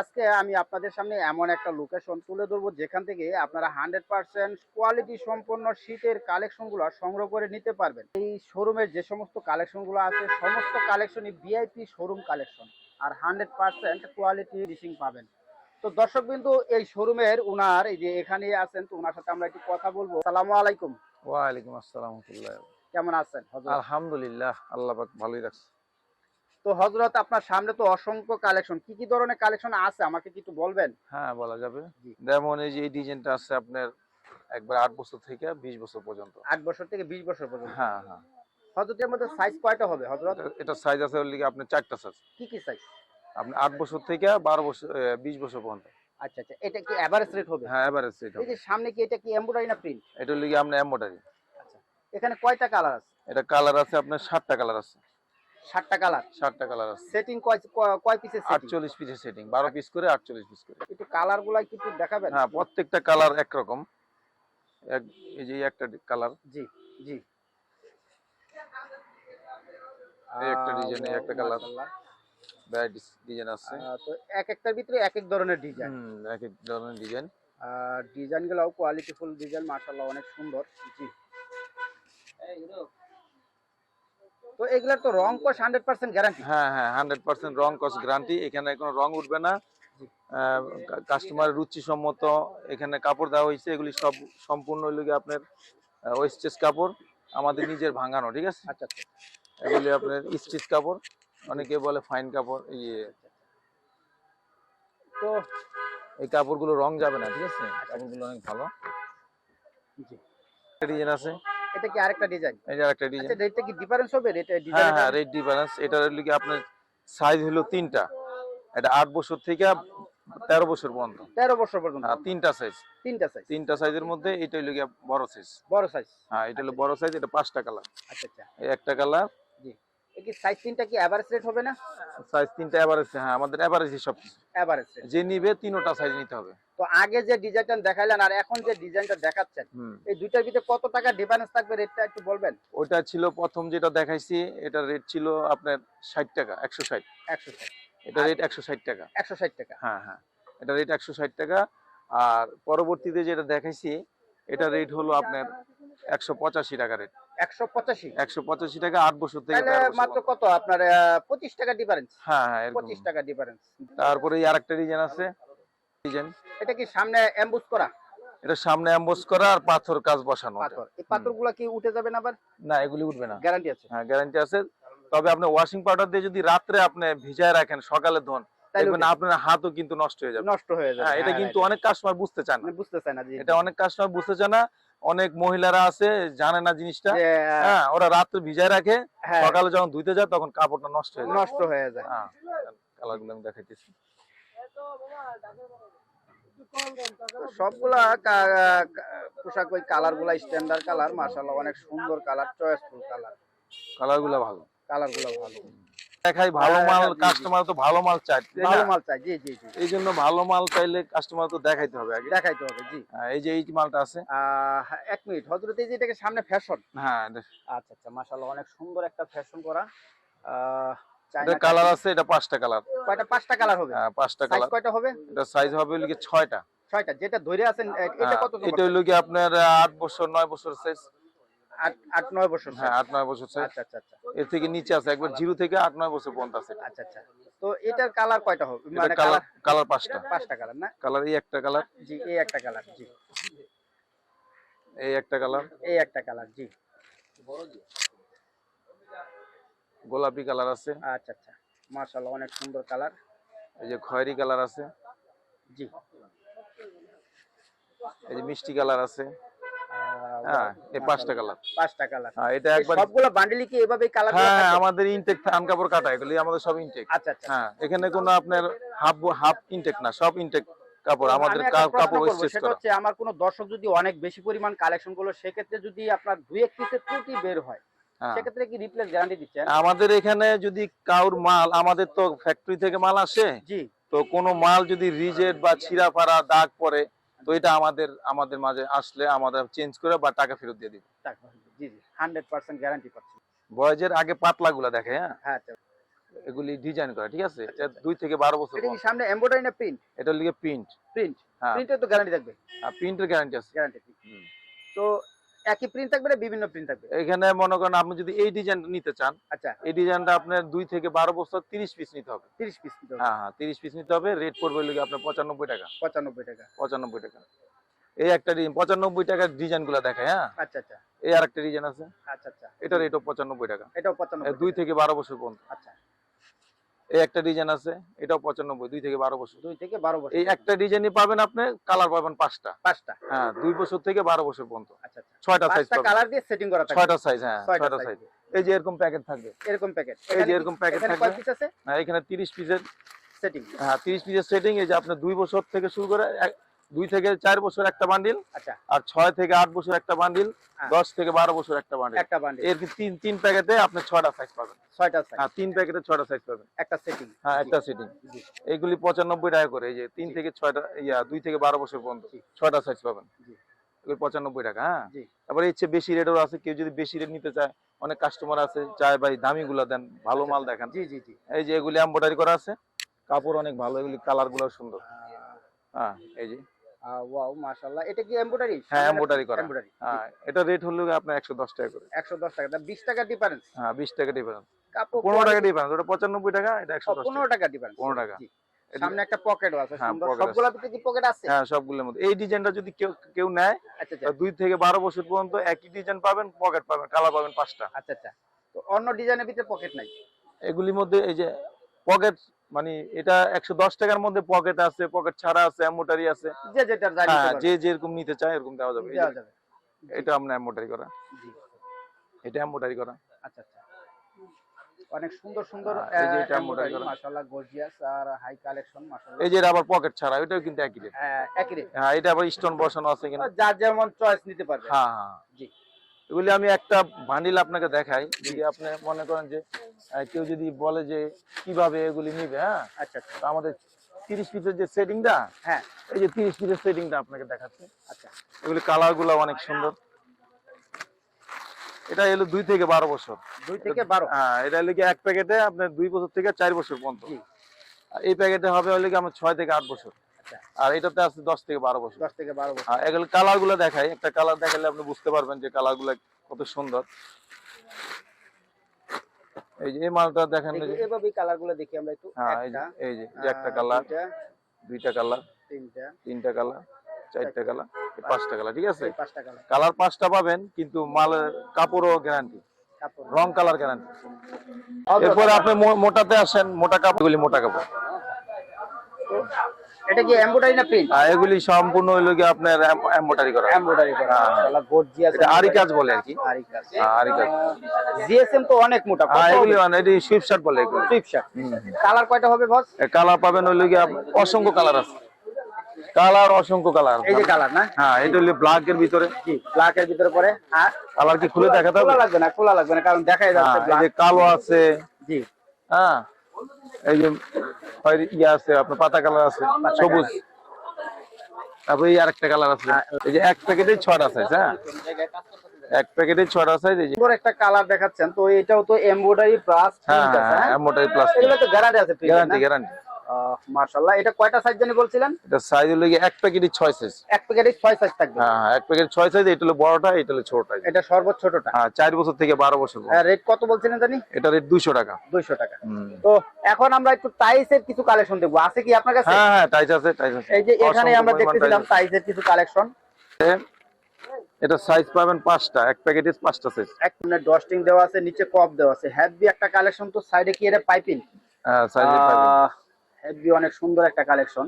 আজকে আমি আপনাদের সামনে এমন একটা লোকেশন তুলে ধরবো যেখান থেকে আপনারা হান্ড্রেড পার্সেন্ট কোয়ালিটি সম্পন্ন শীতের কালেকশনগুলো সংগ্রহ করে নিতে পারবেন। এই শোরুমের যে সমস্ত কালেকশনগুলো আছে সমস্ত কালেকশনই ভিআইপি শোরুম কালেকশন আর হান্ড্রেড পার্সেন্ট কোয়ালিটি ফিনিশিং পাবেন। তো দর্শক বিন্দু এই শোরুমের উনার এই যে এখানে আছেন তো ওনার সাথে আমরা একটু কথা বলব। সালামু আলাইকুম। ওয়ালাইকুম আসসালাম কেমন আছেন? আলহামদুলিল্লাহ আল্লাহ ভালোই রাখছে। তো হজরত আপনার সামনে তো অসংখ্য কালেকশন কি কি ধরনের কালেকশন আছে? আমাকে কি একটু বলবেন? হ্যাঁ বলা যাবে। যেমন এই যে এই ডিজাইনটা আছে আপনার একবার আট বছর থেকে বিশ বছর পর্যন্ত। আট বছর থেকে বিশ বছর পর্যন্ত? হ্যাঁ হ্যাঁ। হজরতের মধ্যে সাইজ কয়টা হবে হজরত এটা- সাইজ আছে ওর লিগে আপনার চারটা সাইজ কি কি সাইজ আপনি আট বছর থেকে বারো বছর বিশ বছর পর্যন্ত। আচ্ছা আচ্ছা। এটা কি এভারেজ রেট হবে? হ্যাঁ এই যে সামনে কি এটা কি এমব্রয়ডারি না প্রিন্ট লিগে আপনার এম্বোটারি এখানে কয়টা কালার আছে? এটা কালার আছে আপনার সাতটা কালার আছে। সাতটা কালার। সাতটা কালার আছে। সেটিং কয় কয় পিসের সেটিং আটচল্লিশ পিসের সেটিং বারো পিস করে আটচল্লিশ পিস করে। একটু কালারগুলা কি একটু দেখাবেন? হ্যাঁ প্রত্যেকটা কালার একরকম। এক এই যে একটা কালার। জি জি। এই একটা design, একটা। মাশাআল্লাহ। ভ্যারাইটিস ডিজাইন আছে। তো এক একটার ভিতরে এক এক ধরনের ডিজাইন হুম এক এক ধরনের ডিজাইন আর ডিজাইন গুলাও কোয়ালিটিফুল ডিজাইন মাশাআল্লাহ অনেক সুন্দর। জি। তো এগুলার তো রং কস হান্ড্রেড পার্সেন্ট গ্যারান্টি হ্যাঁ হ্যাঁ হান্ড্রেড পার্সেন্ট রং কস্ট গ্যারান্টি এখানে কোনো রং উঠবে না। কাস্টমার রুচি সম্মত এখানে কাপড় দেওয়া হয়েছে এগুলি সব সম্পূর্ণ হইল আপনার ওয়েস্টেজ কাপড় আমাদের নিজের ভাঙানো ঠিক আছে? আচ্ছা আচ্ছা। এগুলি আপনার স্টিচ কাপড় অনেকে বলে ফাইন কাপড় ইয়ে। তো এই কাপড়গুলো রং যাবে না ঠিক আছে? কাপড়গুলো অনেক ভালো। ডিজাইন আছে? এটা কি আরেকটা ডিজাইন এই যে একটা ডিজাইন আচ্ছা রেটটা কি ডিফারেন্স হবে? রেট ডিজাইন হ্যাঁ রেট ডিফারেন্স এটার লিগে আপনার সাইজ হলো তিনটা। এটা আট বছর থেকে তেরো বছর পর্যন্ত। তেরো বছর পর্যন্ত। হ্যাঁ তিনটা সাইজ তিনটা সাইজ তিনটা সাইজের মধ্যে এটা হলো গিয়ে বড় সাইজ বড় সাইজ হ্যাঁ এটা হলো বড় সাইজ এটা পাঁচটা কালার আচ্ছা আচ্ছা। এই একটা কালার কি সাইজ তিনটা কি এভারেজ রেট হবে না? সাইজ তিনটা এভারেজ হ্যাঁ আমাদের এভারেজ সব এভারেজ যে নিবে তিনোটা সাইজ নিতে হবে। তো আগে যে ডিজাইনটা দেখাইলেন আর এখন যে ডিজাইনটা দেখাচ্ছেন এই দুইটার ভিতরে কত টাকা ডিফারেন্স থাকবে রেটটা একটু বলবেন? ওইটা ছিল প্রথম যেটা দেখাইছি রেট ছিল আপনার ষাট টাকা একশো ষাট। একশো ষাট। এটা রেট একশো ষাট টাকা। একশো ষাট টাকা। হ্যাঁ হ্যাঁ এটা রেট একশো ষাট টাকা। আর পরবর্তীতে যেটা দেখাইছি এটা রেট হলো আপনার একশো পঁচাশি টাকা রেট একশো পঁচাশি। একশো পঁচাশি টাকা আট বছর থেকে তাহলে 13 বছর মাত্র কত? আপনার পঁচিশ টাকা ডিফারেন্স হ্যাঁ হ্যাঁ এরকম। পঁচিশ টাকা ডিফারেন্স তারপরে আরেকটা ডিজাইন আছে। ডিজাইন এটা কি সামনে এমবুস করা? এটা সামনে অ্যাম্বোস করা আর পাথর কাজ বসানো পাথর। এই কি উঠে যাবে না আবার? না এগুলি উঠবে না। গ্যারান্টি আছে। হ্যাঁ গ্যারান্টি আছে। তবে আপনি ওয়াশিং পাউডার দিয়ে যদি রাত্রে আপনি ভিজায় রাখেন সকালে ধোন দেখবেন আপনার হাতও কিন্তু নষ্ট হয়ে যাবে। নষ্ট হয়ে যাবে। হ্যাঁ এটা কিন্তু. অনেক কাস্টমার বুঝতে চান বুঝতে চাই না জি এটা অনেক কাস্টমার বুঝতে চায় না। অনেক মহিলারা আছে জানে না জিনিসটা। হ্যাঁ ওরা রাত্রে ভিজায় রাখে হ্যাঁ। সকালে যখন ধুইতে যায় তখন কাপড়টা নষ্ট হয়ে যায়। নষ্ট হয়ে যায়। হ্যাঁ কালারগুলো আমি দেখাইতেছি। সবগুলা পোশাক ওই কালারগুলা স্ট্যান্ডার্ড কালার মাশাআল্লাহ অনেক সুন্দর কালার চয়েসফুল কালার। কালারগুলো ভালো। কালারগুলো ভালো। দেখাই ভালো হ্যাঁ, মাল হ্যাঁ। কাস্টমার তো ভালো মাল না? ভালো মাল চাই জি জি জি। এই জন্য ভালো মাল চাইলে কাস্টমার তো দেখাইতে হবে আগে। দেখাইতে হবে জি। হ্যাঁ, এই যে এই মালটা আছে। এক মিনিট এই যে এটাকে সামনে ফ্যাশন হ্যাঁ আচ্ছা আচ্ছা মাশাআল্লাহ অনেক সুন্দর একটা ফ্যাশন করা। এটা কালার আছে এটা পাঁচটা কালার কয়টা পাঁচটা কালার হবে? হ্যাঁ পাঁচটা কালার কয়টা হবে? এটা সাইজ হবে লিখে ছয়টা। ছয়টা যেটা ধরে আছেন এটা হ্যাঁ, কত এটা হলো কি আপনার আট বছর নয় বছর সাইজ আট নয় বছর হ্যাঁ আট নয় বছর আচ্ছা আচ্ছা আচ্ছা। এর থেকে নিচে আছে একবার জিরো থেকে আট নয় বছর পর্যন্ত আছে। আচ্ছা আচ্ছা। তো এটার কালার কয়টা হবে? মানে কালার কালার কালার পাঁচটা। পাঁচটা কালার না? কালার এই একটা কালার। জি এই একটা কালার জি। এই একটা কালার। এই একটা কালার জি। গোলাপি কালার আছে। আচ্ছা আচ্ছা। মাশাআল্লাহ অনেক সুন্দর কালার। এই যে খয়েরি কালার আছে। জি। এই যে মিষ্টি কালার আছে। হ্যাঁ এই পাঁচটা কালার। পাঁচটা কালার। হ্যাঁ এটা একবার সবগুলো বান্ডিলই কি এভাবেই কালার হ্যাঁ আমাদের ইনটেক ফ্যান কাপড় কাটা এগুলি আমাদের সব ইনটেক আচ্ছা আচ্ছা। হ্যাঁ এখানে কোনো আপনার হাফ হাফ ইনটেক না সব ইনটেক কাপড় আমাদের আমি একটা কা- প্রশ্ন কাপড় করব, করা। হচ্ছে আমার কোনো দর্শক যদি অনেক বেশি পরিমাণ কালেকশনগুলো সেক্ষেত্রে যদি আপনার দুই এক পিসের ত্রুটি বের হয় হ্যাঁ। সেক্ষেত্রে কি রিপ্লেস গ্যারান্টি দিচ্ছেন? আমাদের এখানে যদি কাউর মাল আমাদের তো ফ্যাক্টরি থেকে মাল আসে জি। তো কোনো মাল যদি রিজেট বা ছিঁড়া ফাড়া দাগ পড়ে তো এটা আমাদের আমাদের মাঝে আসলে আমাদের চেঞ্জ করে বা টাকা ফেরত দিয়ে দিব। জি জি হান্ড্রেড পার্সেন্ট গ্যারান্টি পাচ্ছি। বয়েজের আগে পাতলা গুলা দেখে হ্যাঁ? হ্যাঁ আচ্ছা। এগুলি ডিজাইন করা ঠিক আছে? এটা দুই থেকে বারো বছর এটা কি সামনে এমব্রয়ডারি না প্রিন্ট এটা লিগে প্রিন্ট প্রিন্ট প্রিন্টের তো গ্যারান্টি থাকবে। আর প্রিন্টের গ্যারান্টি আছে। গ্যারান্টি তো একই প্রিন্ট থাকবে না বিভিন্ন প্রিন্ট থাকবে? এখানে মনে করেন আপনি যদি এই ডিজাইনটা নিতে চান আচ্ছা। এই ডিজাইনটা আপনার দুই থেকে বারো বছর তিরিশ পিস নিতে হবে। 30 পিস নিতে হবে। হ্যাঁ হ্যাঁ তিরিশ পিস নিতে হবে রেট পড়বে লিগে আপনার পঁচানব্বই টাকা। 95 টাকা। পঁচানব্বই টাকা। এই একটা ডিজাইন পঁচানব্বই টাকার ডিজাইনগুলা দেখায় হ্যাঁ? আচ্ছা আচ্ছা। এই আর একটা ডিজাইন আছে। আচ্ছা আচ্ছা। এটা রেটও পঁচানব্বই টাকা। এটাও 95 দুই থেকে বারো বছর পর্যন্ত। আচ্ছা। এই একটা ডিজাইন আছে এটাও পঁচানব্বই দুই থেকে বারো বছর। দুই থেকে 12 বছর। এই একটা ডিজাইনই পাবেন আপনি কালার পাবেন পাঁচটা। পাঁচটা। হ্যাঁ দুই বছর থেকে বারো বছর পর্যন্ত। আচ্ছা আচ্ছা। ছয়টা সাইজ কালার দিয়ে সেটিং করা ছয়টা সাইজ হ্যাঁ ছয়টা সাইজ এই যে এরকম প্যাকেট থাকবে। এরকম প্যাকেট এই যে এরকম প্যাকেট থাকবে। কয় পিস আছে? হ্যাঁ এখানে তিরিশ পিসের সেটিং হ্যাঁ তিরিশ পিসের সেটিং এই যে আপনার দুই বছর থেকে শুরু করে দুই থেকে চার বছর একটা বান্ডিল আচ্ছা। আর ছয় থেকে আট বছর একটা বান্ডিল হ্যাঁ। দশ থেকে বারো বছর একটা বান্ডিল একটা বান্ডিল এর তিন তিন প্যাকেটে আপনি ছয়টা সাইজ পাবেন। ছয়টা সাইজ হ্যাঁ তিন প্যাকেটে ছয়টা সাইজ পাবেন। একটা সেটিং হ্যাঁ একটা সিটিং এইগুলি পঁচানব্বই টাকা করে এই যে তিন থেকে ছয়টা ইয়া দুই থেকে বারো বছর পর্যন্ত ছয়টা সাইজ পাবেন। জি। পঁচানব্বই টাকা হ্যাঁ। তারপরে ইচ্ছে বেশি রেটেরও আছে কেউ যদি বেশি রেট নিতে চায় অনেক কাস্টমার আছে চায় ভাই দামি গুলা দেন ভালো মাল দেখান। জি জি জি। এই যে এগুলি এম্বয়ডারি করা আছে কাপড় অনেক ভালো এগুলি কালারগুলো সুন্দর। হ্যাঁ এই যে। ওয়াও মাশাআল্লাহ। এটা কি এমব্রয়ডারি হ্যাঁ embroidery করা। এমব্রয়ডারি হ্যাঁ এটা রেট হলো আপনার একশো দশ টাকা করে। 110 টাকা। 20 টাকা ডিফারেন্স হ্যাঁ টাকা ডিফারেন্স কাপড় পনেরো টাকা ডিফারেন্স ওটা পঁচানব্বই টাকা এটা একশো দশ 15 টাকা। ডিফারেন্স 15 টাকা। সামনে একটা পকেটও আছে হ্যাঁ, সুন্দর। কি পকেট আছে? হ্যাঁ সবগুলোর মধ্যে। এই ডিজাইনটা যদি কেউ কেউ নেয় আচ্ছা আচ্ছা। দুই থেকে বারো বছর পর্যন্ত একই ডিজাইন পাবেন পকেট পাবেন কালার পাবেন পাঁচটা। আচ্ছা আচ্ছা। তো অন্য ডিজাইনের ভিতরে পকেট নাই? এগুলির মধ্যে এই যে পকেট মানে এটা একশো দশ টাকার মধ্যে পকেট আছে পকেট ছাড়া আছে এম্বোটারি আছে। যে হ্যাঁ যে যেরকম নিতে চায় এরকম দেওয়া যাবে। এটা আমরা এম্বোটারি করা। এটা এম্বোটারি করা। আচ্ছা আচ্ছা। অনেক সুন্দর সুন্দর হ্যাঁ, মাশাআল্লাহ গর্জিয়াস আর হাই কালেকশন মাশাআল্লাহ। এই যে আবার পকেট ছাড়া এটাও কিন্তু একই রেট হ্যাঁ, একই রেট হ্যাঁ এটা আবার স্টোন বসানো আছে কিনা যার যেমন চয়েস নিতে পারবে। হ্যাঁ হ্যাঁ। জি। এগুলি আমি একটা বান্ডিল আপনাকে দেখাই যদি আপনি মনে করেন যে কেউ যদি বলে যে কীভাবে এগুলি নিবে হ্যাঁ? আচ্ছা আচ্ছা। তো আমাদের তিরিশ পিসের যে সেটিংটা হ্যাঁ। এই যে তিরিশ পিসের সেটিংটা আপনাকে দেখাচ্ছি। আচ্ছা। এগুলি কালারগুলো অনেক সুন্দর। এটা এলো দুই থেকে বারো বছর। দুই থেকে বারো? হ্যাঁ এটা হলো কি এক প্যাকেটে আপনার দুই বছর থেকে চার বছর পর্যন্ত। আর এই প্যাকেটে হবে হলো কি আমার ছয় থেকে আট বছর। আচ্ছা। আর এটাতে আছে দশ থেকে বারো বছর। দশ থেকে বারো বছর। এগুলো কালারগুলো দেখাই একটা কালার দেখালে আপনি বুঝতে পারবেন যে কালারগুলো কত সুন্দর। এই যে এই মালটা দেখেন দেখি আমরা একটু। হ্যাঁ এই যে একটা এই যে যে একটা কালার দুইটা, দুইটা কালার তিনটা। তিনটা কালার চারটা কালার পাঁচটা কালার ঠিক আছে? কালার। কালার পাঁচটা পাবেন কিন্তু মালের কাপড়ও গ্যারান্টি রং কালার গ্যারান্টি এরপরে আপনি মোটাতে আসেন মোটা কাপড়। মোটা কাপড়। এটা কি এমব্রয়ডারি না প্রিন্ট এগুলি সম্পূর্ণ হইল কি আপনার এম্বোটারি করা। এমব্রয়ডারি করা। হ্যাঁ। মাশাআল্লাহ গর্জিয়াস এটা আরি কাজ বলে আর কি। আরি কাজ হ্যাঁ, আরি কাজ জিএসএম তো অনেক মোটা হ্যাঁ এগুলি মানে এটি সুইফট শার্ট বলে এগুলি। সুইপ শার্ট কালার কয়টা হবে বস কালার পাবেন হইল কি অসংখ্য কালার আছে। কালার অসংখ্য কালার এই যে কালার না? হ্যাঁ এটা হলো ব্ল্যাক এর ভিতরে। জি ব্ল্যাক এর ভিতরে পরে? আর কালার কি খুলে দেখাতে হবে? খোলা লাগবে না খোলা লাগবে না কারণ দেখাই হ্যাঁ যাচ্ছে এই যে কালো আছে। জি। হ্যাঁ এই যে খয়েরি ইয়া আছে আপনার পাতা কালার আছে সবুজ। তারপরে আর আরেকটা কালার আছে। এই যে এক প্যাকেটে ছট আছে হ্যাঁ? এক প্যাকেটে ছট আছে এই যে একটা কালার দেখাচ্ছেন। তো এটাও তো এমব্রয়ডারি প্লাস হ্যাঁ হ্যাঁ? হ্যাঁ? প্লাস এগুলো তো গ্যারান্টি আছে গ্যারান্টি গ্যারান্টি মাশাআল্লাহ। এটা কয়টা সাইজ জানি বলছিলেন? এটা সাইজ হলো এক প্যাকেটে ছয় সাইজ এক প্যাকেটে ছয় সাইজ থাকবে। হ্যাঁ হ্যাঁ এক প্যাকেট ছয় সাইজ এটা হলো বড়টা এটা হলো ছোটটা। এটা সর্বোচ্চ ছোটটা। হ্যাঁ চার বছর থেকে বারো বছর পর্যন্ত। রেট কত বলছিলেন জানি? এটা রেট দুইশো টাকা। দুইশো টাকা। তো এখন আমরা একটু টাইসের কিছু কালেকশন দেখব। আছে কি আপনার কাছে? হ্যাঁ হ্যাঁ টাইস আছে টাইস আছে। এই যে এখানে আমরা দেখতেছিলাম টাইসের কিছু কালেকশন এটা সাইজ পাবেন পাঁচটা এক প্যাকেটে পাঁচটা সাইজ এক মিনিট ডস্টিং দেওয়া আছে নিচে কপ দেওয়া আছে। হেভি একটা কালেকশন তো সাইডে কি এটা পাইপিং হ্যাঁ সাইজ পাবেন হেভি অনেক সুন্দর একটা কালেকশন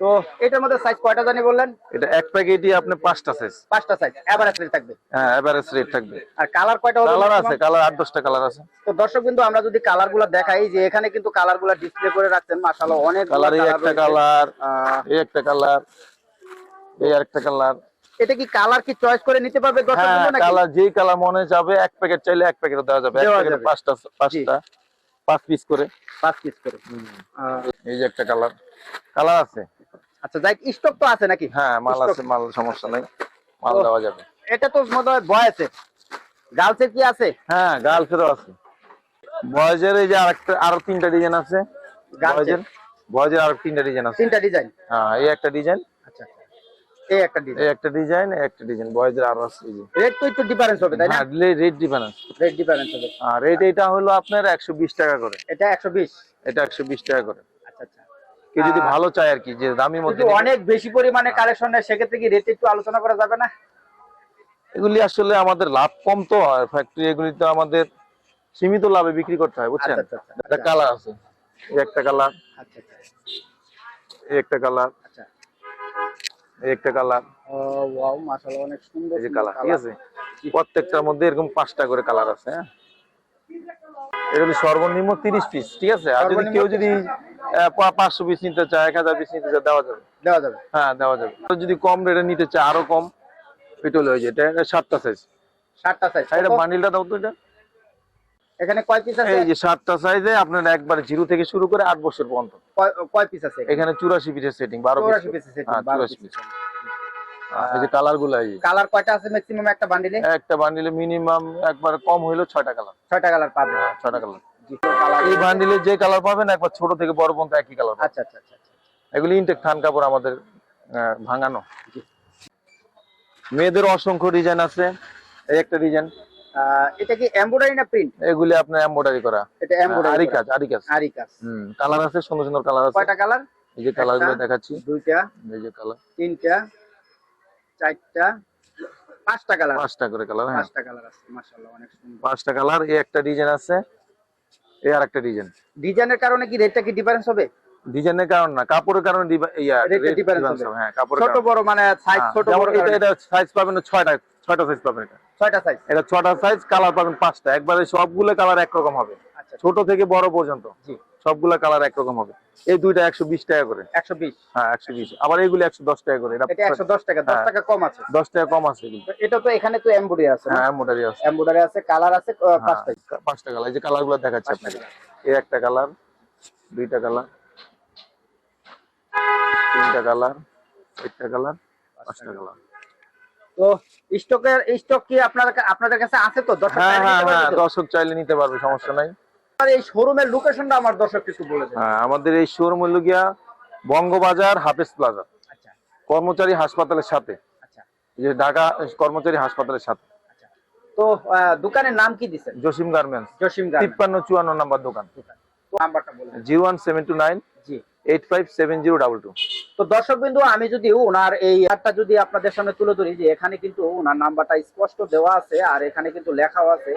তো এটার মধ্যে সাইজ কয়টা জানি বললেন? এটা এক প্যাকেটই আপনি পাঁচটা সাইজ পাঁচটা সাইজ এভারেজ রেট থাকবে? হ্যাঁ এভারেজ রেট থাকবে। আর কালার কয়টা হবে কালার আছে কালার আট দশটা কালার আছে। তো দর্শক কিন্তু আমরা যদি কালারগুলা দেখাই যে এখানে কিন্তু কালারগুলা ডিসপ্লে করে রাখছেন মাশাআল্লাহ অনেক কালার এই একটা কালার এই একটা কালার এই আরেকটা কালার এটা কি কালার কি চয়েস করে নিতে পারবে দর্শক হ্যাঁ নাকি? কালার যেই কালার মনে যাবে এক প্যাকেট চাইলে এক প্যাকেট দেওয়া যাবে। এক প্যাকেটে পাঁচটা পাঁচটা। পাঁচ পিস করে পাঁচ পিস করে। এই যে একটা কালার কালার আছে। আচ্ছা যাই স্টক তো আছে নাকি? হ্যাঁ মাল আছে মাল সমস্যা নাই। মাল দেওয়া যাবে। এটা তো মনে হয় বয়েসের। গার্লসের কি আছে? হ্যাঁ গার্লসেরও আছে। বয়েজের এই যে আরেকটা আরও তিনটা ডিজাইন আছে। গামছা। বয়েজের আরও তিনটা ডিজাইন আছে। তিনটা ডিজাইন হ্যাঁ এই একটা ডিজাইন এই একটা ডিজাইন এই একটা ডিজাইন একটা ডিজাইন বয়েজের আরও আছে এই যে রেট তো একটু ডিফারেন্স হবে তাই না? হ্যাঁ ডিফারেন্স রেট ডিফারেন্স হবে। আর রেট এটা হলো আপনার একশো বিশ টাকা করে। এটা একশো বিশ? এটা একশো বিশ টাকা করে। আচ্ছা আচ্ছা। কেউ যদি ভালো চায় আর কি যে দামি মধ্যে অনেক বেশি পরিমাণে কালেকশন নেয় সেক্ষেত্রে কি রেট একটু আলোচনা করা যাবে না? এগুলি আসলে আমাদের লাভ কম তো ফ্যাক্টরি এগুলি তো আমাদের সীমিত লাভে বিক্রি করতে হয় বুঝছেন? আচ্ছা। একটা কালার আছে। একটা কালার আচ্ছা আচ্ছা। একটা কালার এই একটা কালার। ওয়াও মাশাআল্লাহ অনেক সুন্দর এই কালার ঠিক আছে? প্রত্যেকটার মধ্যে এরকম পাঁচটা করে কালার আছে হ্যাঁ? এটা হলো সর্বনিম্ন তিরিশ পিস ঠিক আছে? আর যদি কেউ যদি আহ, পা- পাঁচশো পিস নিতে চায় এক হাজার পিস নিতে চায় দেওয়া যাবে। দেওয়া যাবে। হ্যাঁ দেওয়া যাবে। আর যদি কম রেটে নিতে চায় আরও কম এটা হলো এটা সাতটা সাইজ সাতটা সাইজ এটা বান্ডিলটা দাও তো এটা। এখানে কয় পিস আছে? এই যে সাতটা সাইজে আপনার একবার জিরো থেকে শুরু করে আট বছর পর্যন্ত। কয়- পিস আছে এখানে? চুরাশি পিসের সেটিং বারো চৌরাশি পিস পিস আছে হ্যাঁ, চুরাশি পিস পিস এই যে কালারগুলো এই কালার কয়টা আছে ম্যাক্সিমাম একটা বান্ডিলে একটা বান্ডিলে মিনিমাম একবার কম হইল ছয়টা কালার ছয়টা কালার পাবে। ছয়টা কালার এই বান্ডিলে যে কালার পাবেন একবার ছোট থেকে বড় পর্যন্ত একই কালার আচ্ছা আচ্ছা আচ্ছা আচ্ছা। এগুলি ইনটেক থান কাপড় আমাদের ভাঙানো। মেয়েদের অসংখ্য ডিজাইন আছে। এই একটা ডিজাইন এটা কি এমব্রয়ডারি না প্রিন্ট এগুলি আপনার এমব্রয়ডারি করা। এটা এমব্রয়ডারি আরি কাজ আরি কাজ আরি কাজ হুম কালার আছে সুন্দর সুন্দর কালার আছে। কয়টা কালার? এই যে কালারগুলো দেখাচ্ছি। দুইটা এই যে কালার। তিনটা চারটা পাঁচটা কালার। পাঁচটা করে কালার হ্যাঁ। পাঁচটা কালার আছে মাশাআল্লাহ অনেক সুন্দর। পাঁচটা কালার এই একটা ডিজাইন আছে এই আর একটা ডিজাইন। ডিজাইনের কারণে কি রেটটা কি ডিফারেন্স হবে? ডিজাইনের কারণ না কাপড়ের কারণে ইয়া difference হবে। হ্যাঁ কাপড়ের ছোট বড় মানে সাইজ হ্যাঁ, ছোট বড় এটা এটা সাইজ পাবেন ছয়টা ছয়টা সাইজ পাবেন এটা। ছয়টা সাইজ এটা ছয়টা সাইজ কালার পাবেন পাঁচটা। একবারে সবগুলো কালার একরকম হবে। আচ্ছা। ছোট থেকে বড় পর্যন্ত। জি। সবগুলা কালার একরকম হবে। এই দুইটা একশো বিশ টাকা করে। একশো বিশ। হ্যাঁ একশো বিশ। আবার এইগুলো একশো দশ টাকা করে। এটা একশো দশ টাকা। দশ হ্যাঁ। টাকা কম আছে। দশ টাকা কম আছে এটা তো এখানে তো এমব্রয়ডারি আছে হ্যাঁ মোটারি আছে। এমব্রয়ডারি আছে কালার আছে হ্যাঁ, পাঁচটা। পাঁচটা কালার এই যে কালারগুলো দেখাচ্ছি আপনাকে। এই একটা কালার দুইটা কালার তিনটা কালার একটা কালার পাঁচটা কালার তো স্টকের স্টক কি আপনার আপনাদের কাছে আছে তো? দর্শক হ্যাঁ হ্যাঁ হ্যাঁ দর্শক চাইলে নিতে পারবে সমস্যা নাই। আর এই শোরুমের লোকেশনটা আমার দর্শক একটু বলে দেন। হ্যাঁ আমাদের এই শোরুম হলো গিয়া বঙ্গবাজার হাফেজ প্লাজা। আচ্ছা। কর্মচারী হাসপাতালের সাথে। আচ্ছা। যে ঢাকা কর্মচারী হাসপাতালের সাথে। আচ্ছা। তো দোকানের নাম কি দিচ্ছেন জসিম গার্মেন্টস। জসিম গার্মেন্টস। তিপ্পান্ন চুয়ান্ন নাম্বার দোকান। নাম্বারটা বলে দেন। Zero one seven two nine. জি। তো দর্শক বিন্দু, আমি যদি ওনার এই হারটা যদি আপনাদের সামনে তুলে ধরি যে এখানে কিন্তু ওনার নাম্বারটা স্পষ্ট দেওয়া আছে আর এখানে কিন্তু লেখাও আছে।